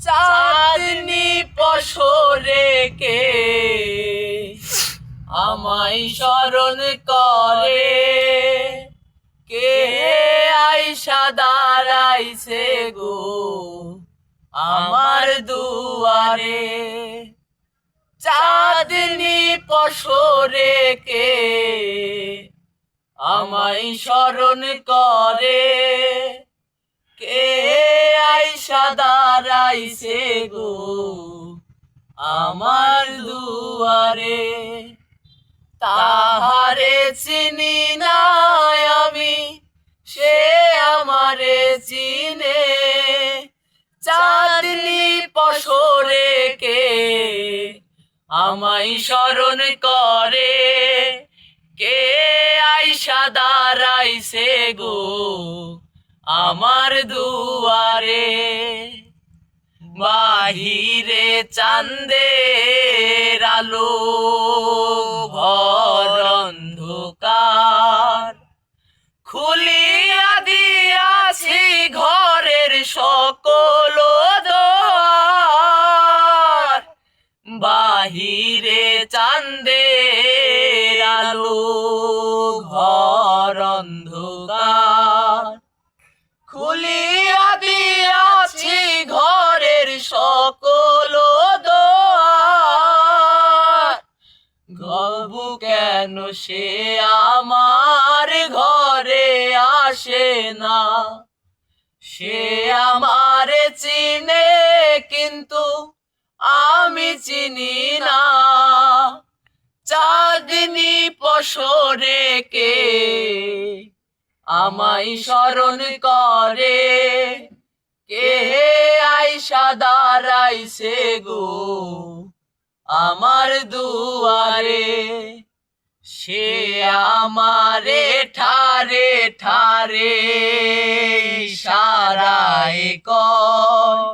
চাঁদনি পশরে কে? আমায় স্মরণ করে। কে আইসা দাঁড়াইছে গো আমার দুয়ারে? চাঁদনি পশরে কে? আমায় স্মরণ করে। কে আইসা দাঁড়াইছে গো, আমার দুয়ারে। তাহারে চিনি না আমি, সে আমারে চিনে। চাঁদনি পশরে কে আমায় স্মরণ করে? কে আইসা দাঁড়াইছে গো আমার দুয়ারে, বাহিরে চাঁদের আলো, ঘর অন্ধকার। খুলিয়া দিয়াছি ঘরের সকল দ্বার বাহিরে চাঁদের আলো, ঘর খুলিয়া দিয়াছি ঘরের সকল গবু কেন সে আমার ঘরে আসে না? সে আমারে চিনে, কিন্তু আমি চিনি না। চাঁদনি পশরে কে আমায় স্মরণ করে। কে আইসা দাঁড়াইছে গো আমার দুয়ারে? সে আমারে ঠারে ঠারে সারায় কয়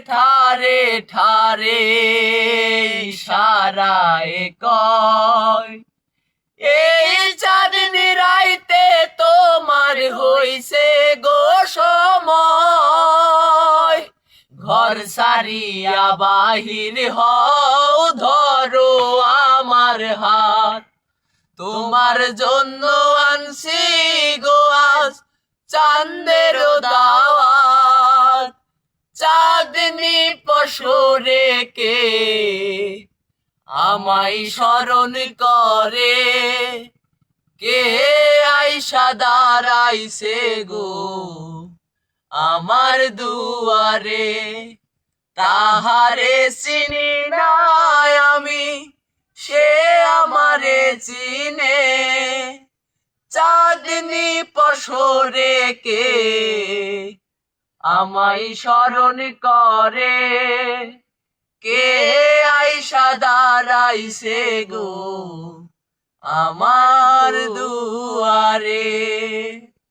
ঠারে ঠারে সারায় কয় এই চাঁদনি রাইতে তোমার হইছে গো সময়। ঘর সারিয়া বাহির হও, ধরো আমার হাত। তোমার জন্য আনছি গো আজ চাঁদের দাওয়াত। চাঁদনি পশরে কে আমায় স্মরণ করে। কে আইসা দাঁড়াইছে গো আমার দুয়ারে? তাহারে চিনি না আমি, সে আমারে চিনে। চাঁদনি পশরে কে আমায় স্মরণ করে। কে আইসা দাঁড়াইছে গো আমার দুয়ারে?